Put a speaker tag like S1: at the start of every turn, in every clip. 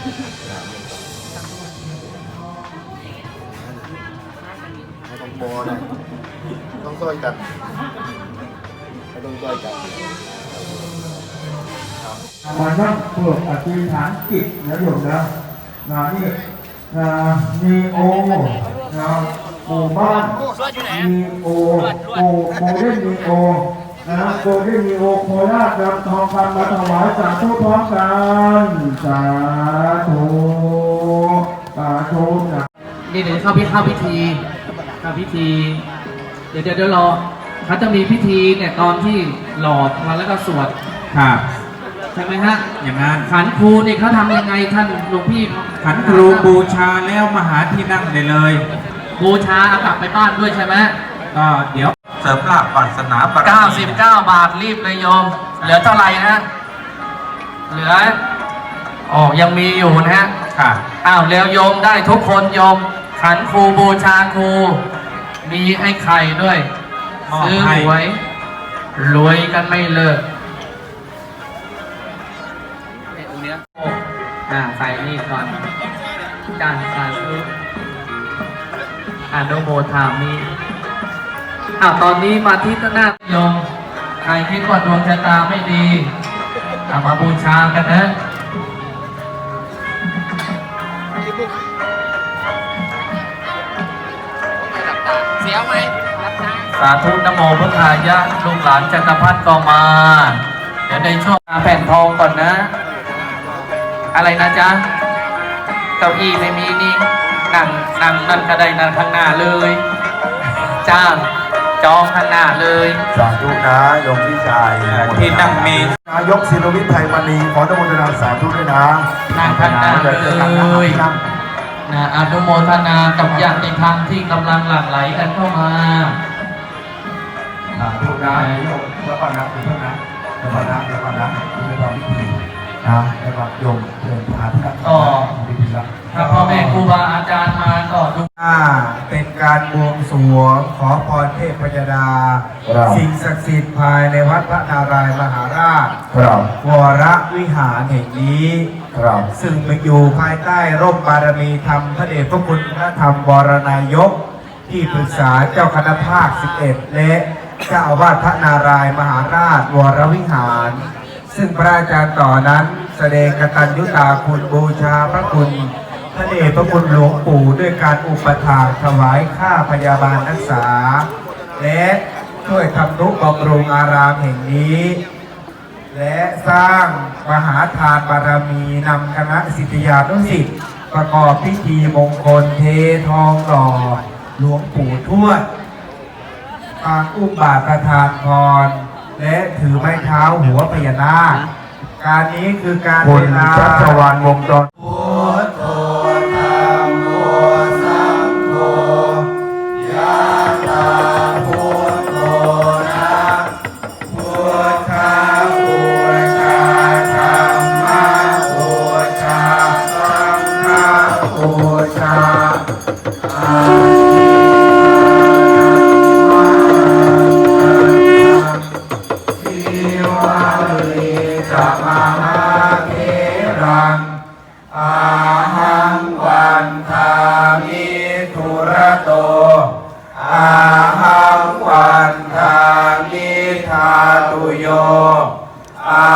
S1: ไม่ต้องโมนะต้องช่วยกันไม่ต้องช่วยกัน
S2: มานั่งเปิดอธิษฐานจิตนะโยมนะนะนี่นะมีโอนะหมู่บ้านมีโอโอโมเดลมีโอ นะโมเดลมีโอโคราชนำทองคำมาถวายสาธุพร้อมกันสาธุสาธุนะ
S3: นี่เดี๋ยวเข้าพิเข้าพิธีเข้าพิธี เดี๋ยวเดี๋ยวเดี๋ยวรอเขาจะมีพิธีเนี่ยตอนที่หลอดมาแล้วก็สวด
S4: ครับ
S3: ใช่ไหมฮะ
S4: อย่างนั้น
S3: ขันครูนี่เขาทำยังไงท่านหลวงพี่
S4: ขันครูบูชาแล้วมาหาที่นั่งได้เลย
S3: บูชาเอากลับไปบ้านด้วยใช่ไหม
S4: ก็เดี๋ยว เสริมลาภปัสนาบารมี
S3: 99 บาทรีบเลยโยม เหลือเท่าไหร่นะเหลืออ๋อยังมีอยู่นะฮะ
S4: ค่ะ
S3: อ้าวเร็วโยมได้ทุกคนโยม ขันครูบูชาครู มีไอ้ไข่ด้วย
S4: มอบ
S3: ซื้อ
S4: ให้
S3: หวย รวยกันไม่เลิกเนี่ยตรงเนี้ยอ่าใส่นี่ก่อนจานสาธุอนุโมทามิ อ้าวตอนนี้มาที่หน้าโยมใครคิดว่าดวงชะตาไม่ดีเอามาบูชากันนะสาธุนะโมพุทธายะลูกหลานจักรพรรดิก็มา เดี๋ยวในช่วงแผ่นทองก่อนนะ อะไรนะจ๊ะ เก้าอี้ไม่มีนี่นั่งนั่งนั่นก็ได้นั่งข้างหน้าเลย จ้าง จองข้างหน้าเลย
S1: สาธุนะโยมพี่ชาย
S4: ที่นั่งมี
S1: นายกศิลวิทย์ไทยมณีขออนุโมทนาสาธุด้วยนะ
S3: นั่งข้างหน้า
S1: เดี๋ยวเจอกันนะ
S3: เลย
S1: นั่ง
S3: นะอนุโมทนากับญาติธรรมที่กำลังหลั่งไหลกันเข้ามา
S1: สาธุนะโยมแล้วก่อนนะเดี๋ยวก่อนนะเดี๋ยวก่อนนะเดี๋ยวก่อนนะเดี๋ยวก่อนพิธี นะแล้วก็โยมเชิญพาที่นั่ง
S3: ต่อ
S1: พิธีละ
S3: ถ้าพ่อแม่ครูบาอาจารย์มาก็ดู
S5: อ่าเป็นการบวงสรวงขอพรเทพยดา สิ่งศักดิ์สิทธิ์ภายในวัดพระนารายณ์มหาราช
S1: ครับ
S5: วรวิหารแห่งนี้
S1: ครับ
S5: ซึ่งมาอยู่ภายใต้ร่มบารมีธรรมพระเดชพระคุณพระธรรมวรนายก ที่ปรึกษาเจ้าคณะภาค 11 และเจ้าอาวาสพระนารายณ์มหาราช วรวิหาร ซึ่งพระอาจารย์ต่อนั้น แสดงกตัญญูตาคุณบูชาพระคุณพระเดชพระคุณหลวงปู่ด้วยการอุปถากถวายค่าพยาบาลรักษา และช่วยทำนุบำรุงอารามแห่งนี้ และสร้างมหาทานบารมีนำคณะสิทธิยานุสิทธิประกอบพิธีมงคลเททองหล่อหลวงปู่ทวดปางอุ้มบาตรประทานพร และถือไม้เท้าหัวพญานาคการนี้คือการเวลา
S1: ชัชวานวงจร
S5: โตอาหังวันทานิธาตุโยอา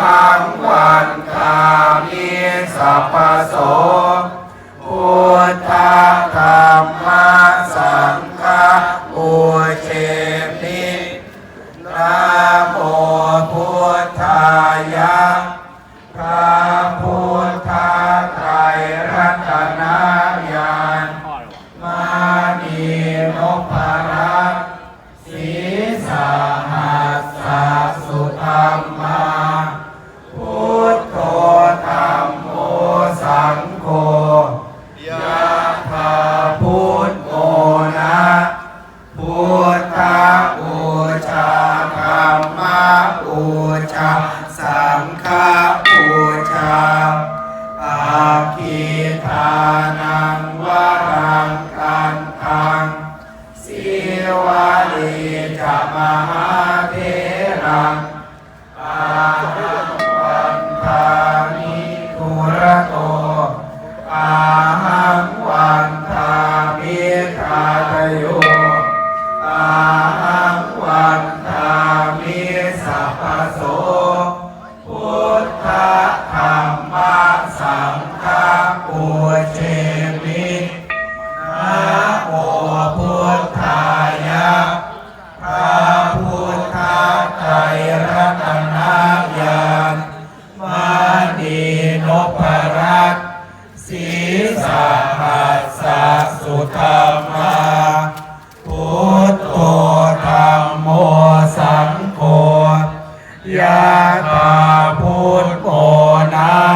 S5: หังวันทามิสัพพโส ทานังวารังกันทังสิวลีจะมหาเทรัง สังฆูเชมินะโมพุทธายะพระพุทธไตรรัตนาานมาดีนพรัตศีสหัสสะสุธมาพุทโธธรรมโอสังโฆยะตาพุทโธนา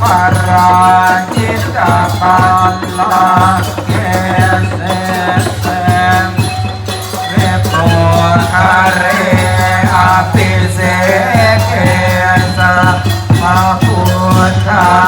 S5: ปราจิตปัลลาเกเสเสวโปทะเรอภิเสกสะมพุทธา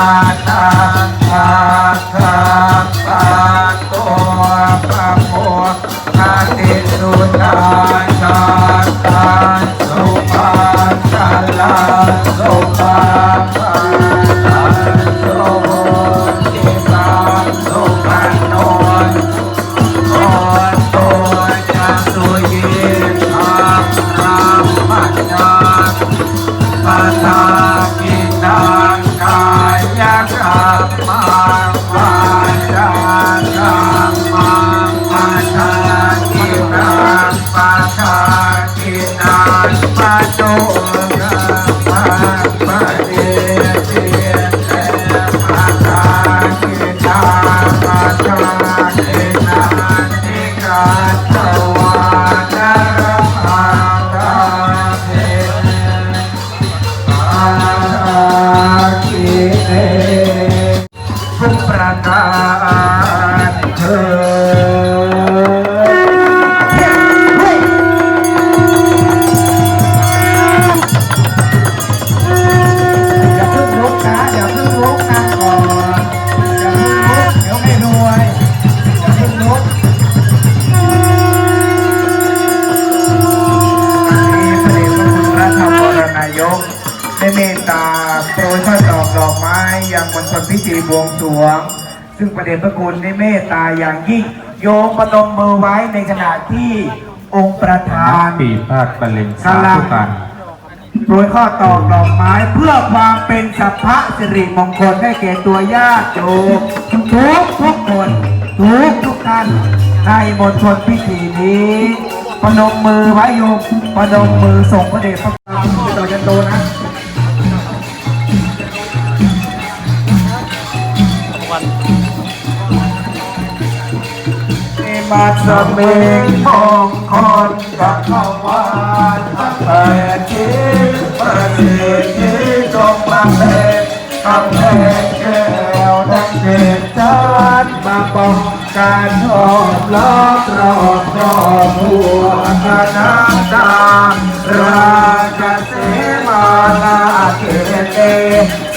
S5: เดชพระคุณได้เมตตาอย่างยิ่ง โยมประนมมือไว้ในขณะที่องค์ประธาน
S4: ปีพาดบรรเลงสาธุการ
S5: โดยข้อตอกดอกไม้เพื่อความเป็นสัพพะสิริมงคลให้แก่ตัวญาติโยมทุกทุกคนทุกทุกท่านในมณฑลพิธีนี้พนมมือไว้โยมพนมมือส่งพระเดชพระคุณต่อจันโตนะ มาสเมงมองคนกับข้ามาทั้งแปดชีประเสริฐที่จงมาเป็นคำแพงแก้วดังเด็ดจานมาป้องการชอบล้อมรอบรอบหัวคณะตาราชเสมานาเกเต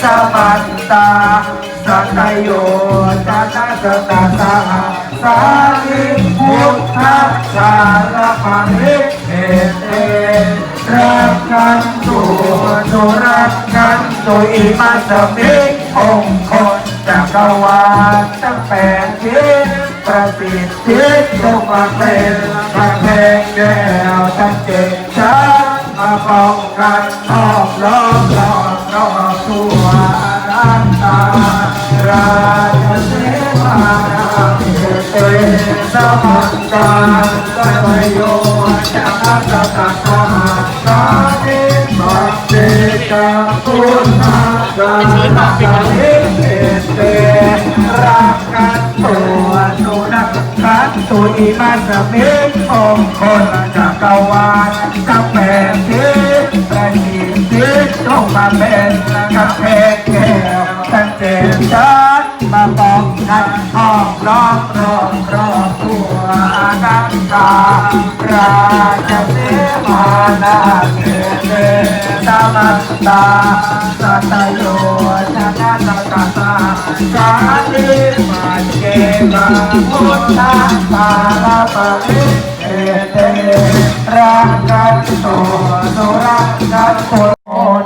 S5: สมันตาสัตยโยจาตาสตาสา สาธิพุทธสารพังนิเอเตรักกันตัวสุรักกันตัวอิมาสมิองค์คนจักรวาลตั้งแปดทิศประสิทธิ์ทุกประเทประเพงแก้วตั้งเจ็ดชั้นมาป้องกันรอบล้อมรอบรอบตัวด้านตา ราชเสมานาเตสมังกาสัมโยจักรตตาสาสาธิมัตเตจังพุทธาสาสาธิเตรักกันตัวสุนัขกันตุอิมาสมิองคนจักรวาลจักแปดทิศประสิทธิจงมาเป็นกำแพงแก้ว ตั้งเจนมาป้องกันห้องล้อมรอบรอบตัวอาณาจาราชเสมานาเกเตสามัตตาสัตโยชนะสัตาสาธิมาเจมาพุทธาสารปังเอเตรักกันตัวสุรักกันตัวโอ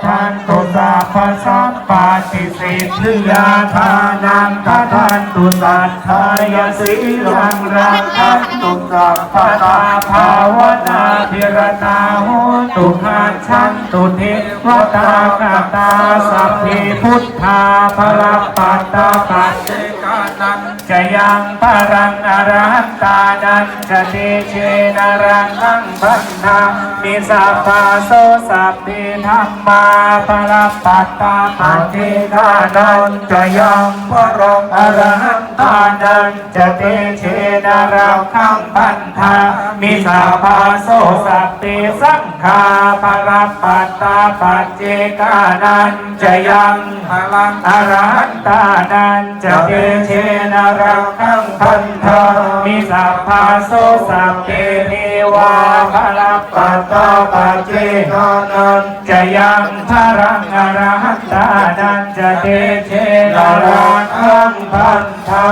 S5: ทันตุสาภสัมปาติสิทธิยาทานังคทันตุสัทธายสีลังรักขันตุสัพพตาภาวนาพิรณาหุตุหาชันตุเทวตากตาสัพพิพุทธาภลปัตตาปัจเจกา นันจะยังปรังอรหันตานันจะเตเชนรังนังพันธามิสัพพาโสสัพพิธรรมาภลปัตตาปัจเจกานันจะยังปรังอรหันตานันจะเตเชนรังนังพันธามิสัพพาโสสัพพิสังฆาภลปัตตาปัจเจกานันจะยังพลังอรหันตานันจะเตเชนรังนังพันธามิสัพพาโสสัพเพเทวาภลปัตตาปัจเจกานันจะยังพลังอรหันตานันจะเตเชนรังนังพันธา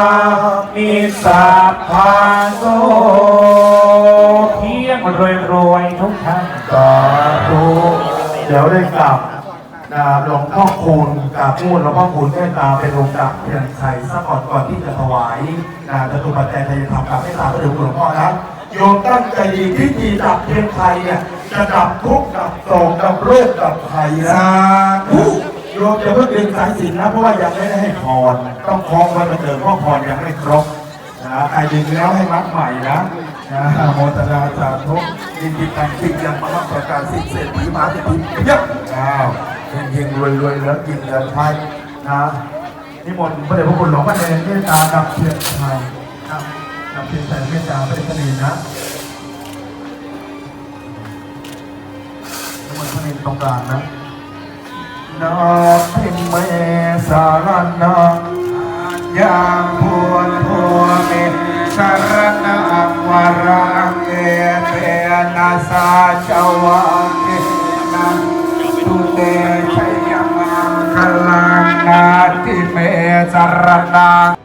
S5: มิสัพพาโสเพียงรวยรวยๆทุกท่าน
S1: สาธุเดี๋ยวได้กลับนะหลวงพ่อคูณกราบมูลหลวงพ่อคูณเมตตาเป็นองค์ดับเพียงไทยซะก่อนก่อนที่จะถวายนะจตุปัจจัยทยธรรมกับเมตตาพระเดชคุณหลวงพ่อนะโยมตั้งใจดีพิธีดับเพียงไทยเนี่ยจะดับทุกข์ดับโศกดับโรคดับภัยนะ ทุกโยมจะเพิ่งดึงสายสินนะเพราะว่ายังไม่ได้ให้พรต้องคล้องไว้เหมือนเดิมเพราะพรยังไม่ครบนะใครดึงแล้วให้มัดใหม่นะนะโมตนาสาธุยินดีแต่งจริงยังมารับประกาศสิทธิ์เศรษฐีมหาเศรษฐีเยอะอ้าวเฮงเฮงรวยรวยแล้วกินแล้วใช้นะนิมนต์พระเดชพระคุณหลวงพ่อเนรเมตตาดับเทียนไทยดับเทียนไทยเมตตาพระเดชพระเนรนะนิมนต์พระเนรตรงกลางนะ นาพิมเมสารนาอย่างพวนพัวเมสารนังวรังเอเตนาสาจวังเกนังตุเตชยมังคลังนาทิเมสารนา